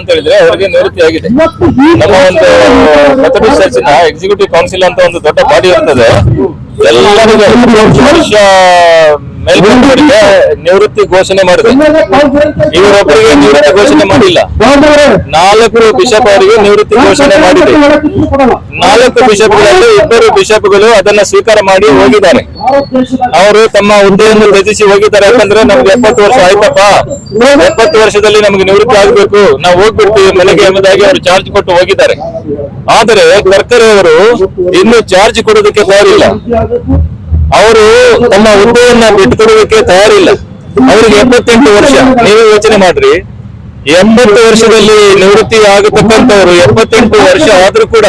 ಅಂತ ಹೇಳಿದ್ರೆ ಅವರಿಗೆ ನಿವೃತ್ತಿ ಆಗಿದೆ. ನಮ್ಮ ಒಂದು ಮೆಥಡಿಸ್ಟ್ ಚರ್ಚಿನ ಎಕ್ಸಿಕ್ಯೂಟಿವ್ ಕೌನ್ಸಿಲ್ ಅಂತ ಒಂದು ದೊಡ್ಡ ಬಾಡಿ ಇರ್ತದೆ. ಎಲ್ಲರಿಗೂ ವರ್ಷ ನಿವೃತ್ತಿ ಘೋಷಣೆ ಮಾಡಿದೆ. ಇವರೊಬ್ಬರಿಗೆ ನಿವೃತ್ತಿ ಘೋಷಣೆ ಮಾಡಿಲ್ಲ. ನಾಲ್ಕು ಬಿಷಪ್ ಅವರಿಗೆ ನಿವೃತ್ತಿ ಘೋಷಣೆ ಮಾಡಿದೆ. ನಾಲ್ಕು ಬಿಷಪ್ಗಳಲ್ಲಿ ಇಬ್ಬರು ಬಿಷಪ್ಗಳು ಅದನ್ನ ಸ್ವೀಕಾರ ಮಾಡಿ ಹೋಗಿದ್ದಾರೆ. ಅವರು ತಮ್ಮ ಹುದ್ದೆಯನ್ನು ತ್ಯಜಿಸಿ ಹೋಗಿದ್ದಾರೆ ಯಾಕಂದ್ರೆ ನಮ್ಗೆ ಎಪ್ಪತ್ತು ವರ್ಷ ಆಯ್ತಪ್ಪ. ಎಪ್ಪತ್ತು ವರ್ಷದಲ್ಲಿ ನಮ್ಗೆ ನಿವೃತ್ತಿ ಆಗ್ಬೇಕು. ನಾವು ಹೋಗ್ಬಿಡ್ತೀವಿ ಮನೆಗೆ ಎಂಬುದಾಗಿ ಅವರು ಚಾರ್ಜ್ ಕೊಟ್ಟು ಹೋಗಿದ್ದಾರೆ. ಆದರೆ ಕರ್ಕರೆ ಅವರು ಇನ್ನು ಚಾರ್ಜ್ ಕೊಡೋದಕ್ಕೆ ತಯಾರಿಲ್ಲ. ಅವರು ತಮ್ಮ ಹುದ್ದೆಯನ್ನ ಬಿಟ್ಟುಕೊಡೋದಕ್ಕೆ ತಯಾರಿಲ್ಲ. ಅವರಿಗೆ ಎಪ್ಪತ್ತೆಂಟು ವರ್ಷ. ನೀವು ಯೋಚನೆ ಮಾಡ್ರಿ. ಎಂಬತ್ತು ವರ್ಷದಲ್ಲಿ ನಿವೃತ್ತಿ ಆಗತಕ್ಕಂಥವ್ರು ಎಪ್ಪತ್ತೆಂಟು ವರ್ಷ ಆದ್ರೂ ಕೂಡ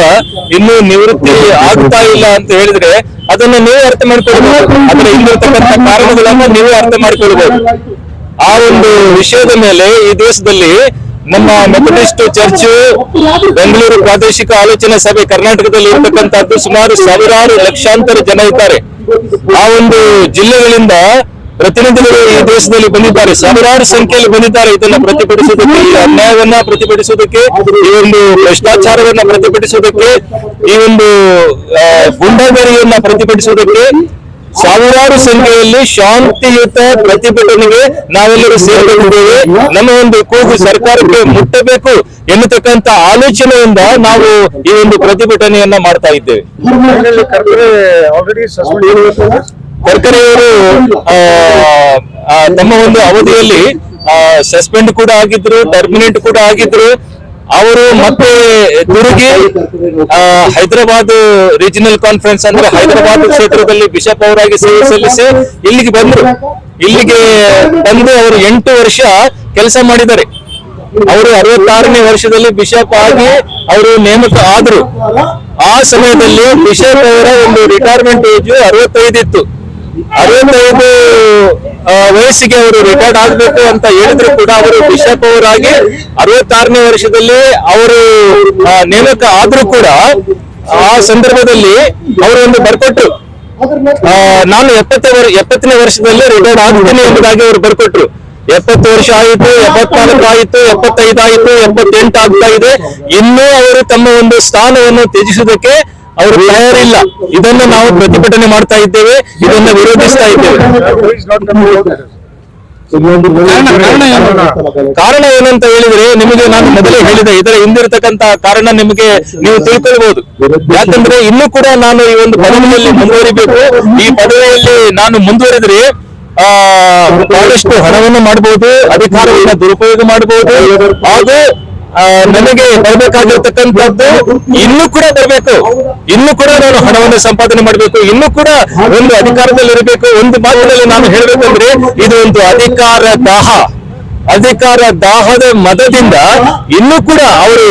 ಇನ್ನೂ ನಿವೃತ್ತಿ ಆಗ್ತಾ ಇಲ್ಲ ಅಂತ ಹೇಳಿದ್ರೆ ಅದನ್ನ ನೀವು ಅರ್ಥ ಮಾಡ್ಕೊಳ್ಬೇಕು. ಅದರ ಇಲ್ಲಿರ್ತಕ್ಕಂಥ ಕಾರಣಗಳನ್ನ ನೀವು ಅರ್ಥ ಮಾಡ್ಕೊಳ್ಬೇಕು. ಆ ಒಂದು ವಿಷಯದ ಮೇಲೆ ಈ ದೇಶದಲ್ಲಿ ನಮ್ಮ ಮೆಥಡಿಸ್ಟ್ ಚರ್ಚ್ ಬೆಂಗಳೂರು ಪ್ರಾದೇಶಿಕ ಆಲೋಚನಾ ಸಭೆ ಕರ್ನಾಟಕದಲ್ಲಿ ಇರ್ತಕ್ಕಂತಹದ್ದು ಸುಮಾರು ಸಾವಿರಾರು ಲಕ್ಷಾಂತರ ಜನ ಇದ್ದಾರೆ. ಆ ಒಂದು ಜಿಲ್ಲೆಗಳಿಂದ ಪ್ರತಿನಿಧಿಗಳು ಈ ದೇಶದಲ್ಲಿ ಬಂದಿದ್ದಾರೆ. ಸಾವಿರಾರು ಸಂಖ್ಯೆಯಲ್ಲಿ ಬಂದಿದ್ದಾರೆ. ಇದನ್ನ ಪ್ರತಿಭಟಿಸುವುದಕ್ಕೆ ಈ ಅನ್ಯಾಯವನ್ನ ಪ್ರತಿಭಟಿಸುವುದಕ್ಕೆ ಈ ಒಂದು ಭ್ರಷ್ಟಾಚಾರವನ್ನ ಪ್ರತಿಭಟಿಸುವುದಕ್ಕೆ ಈ ಒಂದು ಗುಂಡಾಗರಿಯನ್ನ ಪ್ರತಿಭಟಿಸುವುದಕ್ಕೆ ಸಾವಿರಾರು ಸಂಖ್ಯೆಯಲ್ಲಿ ಶಾಂತಿಯುತ ಪ್ರತಿಭಟನೆಗೆ ನಾವೆಲ್ಲರೂ ಸೇರಿಕೊಂಡಿದ್ದೇವೆ. ನಮ್ಮ ಒಂದು ಕೂಗು ಸರ್ಕಾರಕ್ಕೆ ಮುಟ್ಟಬೇಕು ಎನ್ನುತಕ್ಕಂತ ಆಲೋಚನೆಯಿಂದ ನಾವು ಈ ಒಂದು ಪ್ರತಿಭಟನೆಯನ್ನ ಮಾಡ್ತಾ ಇದ್ದೇವೆ. ಕರ್ಕರೆಯವರು ತಮ್ಮ ಒಂದು ಅವಧಿಯಲ್ಲಿ ಸಸ್ಪೆಂಡ್ ಕೂಡ ಆಗಿದ್ರು, ಟರ್ಮಿನೇಟ್ ಕೂಡ ಆಗಿದ್ರು. ಅವರು ಮತ್ತೆ ತಿರುಗಿ ಹೈದರಾಬಾದ್ ರೀಜನಲ್ ಕಾನ್ಫರೆನ್ಸ್ ಅಂದ್ರೆ ಹೈದರಾಬಾದ್ ಕ್ಷೇತ್ರದಲ್ಲಿ ಬಿಷಪ್ ಅವರಾಗಿ ಸೇವೆ ಸಲ್ಲಿಸಿ ಇಲ್ಲಿಗೆ ಬಂದ್ರು. ಇಲ್ಲಿಗೆ ಬಂದು ಅವರು ಎಂಟು ವರ್ಷ ಕೆಲಸ ಮಾಡಿದ್ದಾರೆ. ಅವರು ಅರವತ್ತಾರನೇ ವರ್ಷದಲ್ಲಿ ಬಿಷಪ್ ಆಗಿ ಅವರು ನೇಮಕ ಆದ್ರು. ಆ ಸಮಯದಲ್ಲಿ ಬಿಷಪ್ ಅವರ ಒಂದು ರಿಟೈರ್ಮೆಂಟ್ ಏಜ್ ಅರವತ್ತೈದು ಇತ್ತು ಅರವತ್ತೈದು ಆ, ವಯಸ್ಸಿಗೆ ಅವರು ರಿಟೈರ್ಡ್ ಆಗಬೇಕು ಅಂತ ಹೇಳಿದ್ರು ಕೂಡ ಅವರು ಬಿಷಪ್ ಅವರಾಗಿ. ಅರವತ್ತಾರನೇ ವರ್ಷದಲ್ಲಿ ಅವರು ನೇಮಕ ಆದ್ರೂ ಕೂಡ ಆ ಸಂದರ್ಭದಲ್ಲಿ ಅವರು ಒಂದು ಬರ್ಕೊಟ್ರು. ನಾನು ಎಪ್ಪತ್ತ ಎಪ್ಪತ್ತನೇ ವರ್ಷದಲ್ಲಿ ರಿಟೈರ್ಡ್ ಆಗ್ತೀನಿ ಎಂಬುದಾಗಿ ಅವರು ಬರ್ಕೊಟ್ರು. ಎಪ್ಪತ್ತು ವರ್ಷ ಆಯಿತು ಎಪ್ಪತ್ನಾಲ್ಕು ಆಯಿತು ಎಪ್ಪತ್ತೈದು ಆಯಿತು ಎಪ್ಪತ್ತೆಂಟು ಆಗ್ತಾ ಇದೆ. ಇನ್ನೂ ಅವರು ತಮ್ಮ ಒಂದು ಸ್ಥಾನವನ್ನು ತ್ಯಜಿಸುವುದಕ್ಕೆ ಅವರು ತಯಾರಿಲ್ಲ. ಇದನ್ನು ನಾವು ಪ್ರತಿಭಟನೆ ಮಾಡ್ತಾ ಇದ್ದೇವೆ. ಇದನ್ನ ವಿರೋಧಿಸ್ತಾ ಇದ್ದೇವೆ. ಕಾರಣ ಏನಂತ ಹೇಳಿದ್ರೆ ನಿಮಗೆ ನಾನು ಮೊದಲೇ ಹೇಳಿದೆ ಇದರ ಹಿಂದಿರತಕ್ಕಂತ ಕಾರಣ ನಿಮಗೆ ನೀವು ತಿಳ್ಕೊಳ್ಬಹುದು ಯಾಕಂದ್ರೆ ಇನ್ನೂ ಕೂಡ ನಾನು ಈ ಒಂದು ಪದವಿಯಲ್ಲಿ ಮುಂದುವರಿಬೇಕು. ಈ ಪದವಿಯಲ್ಲಿ ನಾನು ಮುಂದುವರಿದ್ರೆ ಆ ಬಹಳಷ್ಟು ಹಣವನ್ನು ಮಾಡಬಹುದು ಅಧಿಕಾರವನ್ನು ದುರುಪಯೋಗ ಮಾಡಬಹುದು ಹಾಗೂ ಆ, ನನಗೆ ಬರಬೇಕಾಗಿರ್ತಕ್ಕಂಥದ್ದು ಇನ್ನೂ ಕೂಡ ಬರಬೇಕು. ಇನ್ನೂ ಕೂಡ ನಾನು ಹಣವನ್ನು ಸಂಪಾದನೆ ಮಾಡಬೇಕು, ಇನ್ನು ಕೂಡ ಒಂದು ಅಧಿಕಾರದಲ್ಲಿ ಇರಬೇಕು ಒಂದು ಮಾತಿನಲ್ಲಿ ನಾನು ಹೇಳಬೇಕಂದ್ರೆ ಇದು ಒಂದು ಅಧಿಕಾರ ದಾಹ. ಅಧಿಕಾರ ದಾಹದ ಮತದಿಂದ ಇನ್ನು ಕೂಡ ಅವರು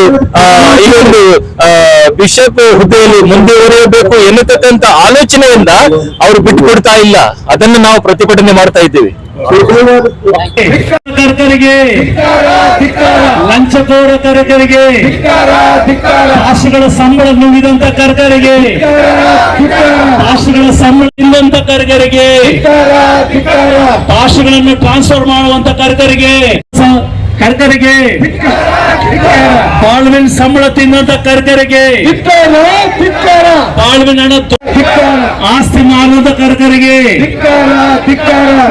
ಈ ಒಂದು ಬಿಷಪ್ ಹುದ್ದೆಯಲ್ಲಿ ಮುಂದುವರಿಯಬೇಕು ಎನ್ನತಕ್ಕಂತ ಆಲೋಚನೆಯಿಂದ ಅವರು ಬಿಟ್ಟು ಕೊಡ್ತಾ ಇಲ್ಲ. ಅದನ್ನು ನಾವು ಪ್ರತಿಭಟನೆ ಮಾಡ್ತಾ ಇದ್ದೇವೆ. ಲಂಚಕೋರ ಕರ್ಕರಿಗೆ ಭಾಷೆಗಳ ಸಂಬಳ ನುಂಗಿದಂತ ಕರ್ಕರಿಗೆ ಭಾಷೆಗಳ ಸಂಬಳ ಇಲ್ಲಂತ ಕರ್ಕರಿಗೆ ಭಾಷೆಗಳನ್ನು ಟ್ರಾನ್ಸ್ಫರ್ ಮಾಡುವಂತ ಕರ್ಕರಿಗೆ ಕರ್ಕರಿಗೆ ಬಾಳ್ವಿನ ಸಂಬಳ ತಿನ್ನುವಂತ ಕರ್ಕರಿಗೆ ಬಾಳ್ವಿನ ಹಣ ಆಸ್ತಿ ಮಾರುವಂತ ಕರ್ಕರಿಗೆ.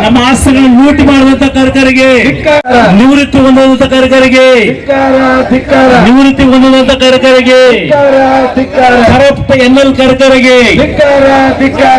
ನಮ್ಮ ಆಸ್ತಿಗಳನ್ನು ಲೂಟಿ ಮಾಡುವಂತ ಕರ್ಕರಿಗೆ. ನಿವೃತ್ತಿ ಹೊಂದುವಂತ ಕರ್ಕರಿಗೆ. ನಿವೃತ್ತಿ ಹೊಂದುವಂತ ಕರ್ಕರಿಗೆ. Corrupt N L ಕರ್ಕರಿಗೆ.